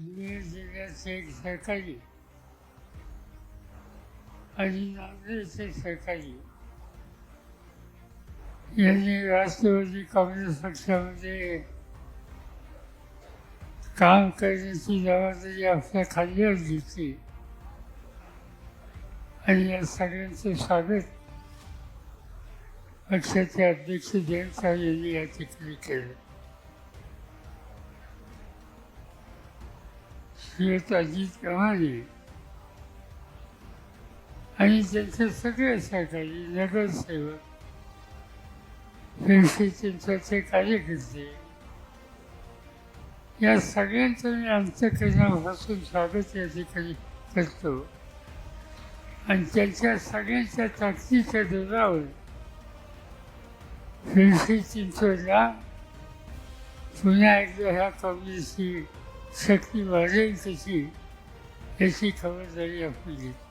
बीड एक सरकारी आणि नांदेडचे सरकारी यांनी राष्ट्रवादी काँग्रेस पक्षामध्ये काम करण्याची जबाबदारी आपल्या खांद्यावर घेतली. आणि या सगळ्यांचं स्वागत पक्षाचे अध्यक्ष जयंत यांनी या ठिकाणी केलं. श्रीयुत अजित आणि त्यांचे सगळे सहकारी नगरसेवक चिंचाचे कार्यकर्ते या सगळ्यांचं मी अंतकरणापासून स्वागत या ठिकाणी करतो. आणि त्यांच्या सगळ्यांच्या ताकदीच्या जोरावर पिंपरी चिंचवडला पुन्हा एकदा ह्या काँग्रेसची शक्ती वाढेल कशी याची खबरदारी आपण घेतली